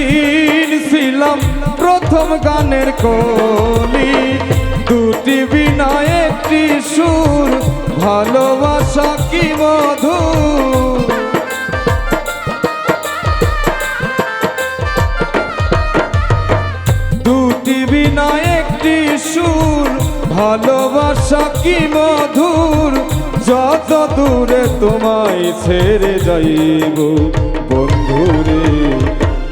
সেদিন ছিলাম প্রথম গানের কলি। দুটি বিনা, একটি সুর, ভালোবাসা কি মধুর দুটি বিনা, একটি সুর, ভালোবাসা কি মধুর? যত দূরে তোমায় ছেড়ে যাইব, বন্ধুরে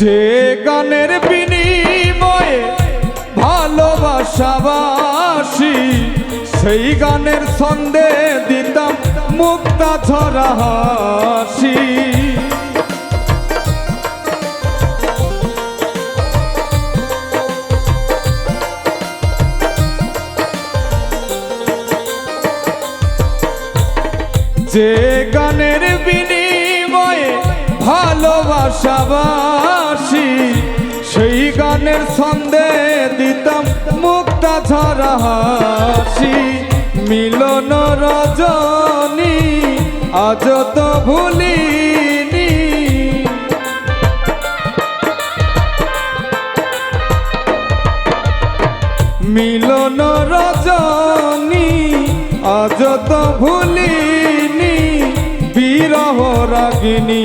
যে গানের বিনিময়ে ভালোবাসাবাসি সেই গানের ছন্দে দিতাম মুক্তা ঝরা হাসি। যে গানের বিনিময়ে ভালোবাসাবাসি সেই গানের ছন্দে দিতাম মুক্তা ঝরা হাসি। মিলন রজনী আজ তো ভুলিনি। মিলন রজনী আজ তো ভুলিনি। বিরহ রাগিনী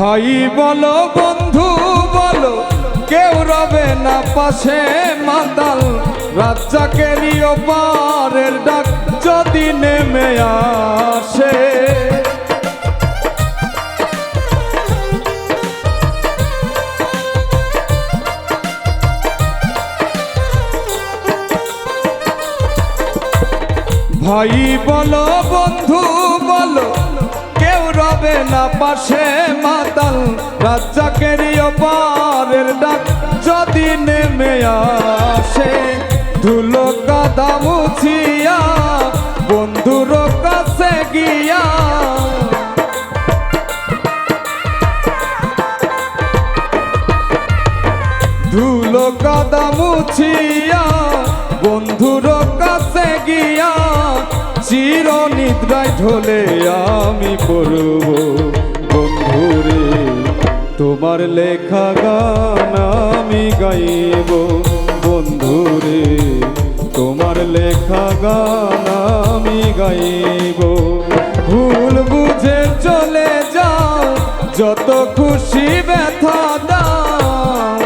ভাই, বলো বন্ধু, বলো, কেউ রবে না পাশে মাতাল। রাজ্জাকেরই পারের ডাক যদি নেমে আসে। ভাই, বলো বন্ধু, বলো রবে না পাশে মাতাল। রাজ্জাকেরই পারের ডাক যদি নেমে আসে, ধুলো কাদা মুছিয়া, বন্ধুর কাছে গিয়া। ধুলো কাদা মুছিয়া চির নিদ্রায় ঢলে আমি পড়ব। বন্ধুরে, তোমার লেখা গান আমি গাইব। বন্ধুরে, তোমার লেখা গান আমি গাইব। ভুল বুঝে চলে যাও, যত খুশি ব্যথা দাও।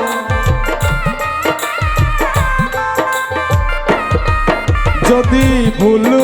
যদি ভুল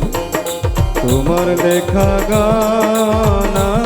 তোমার লেখা গান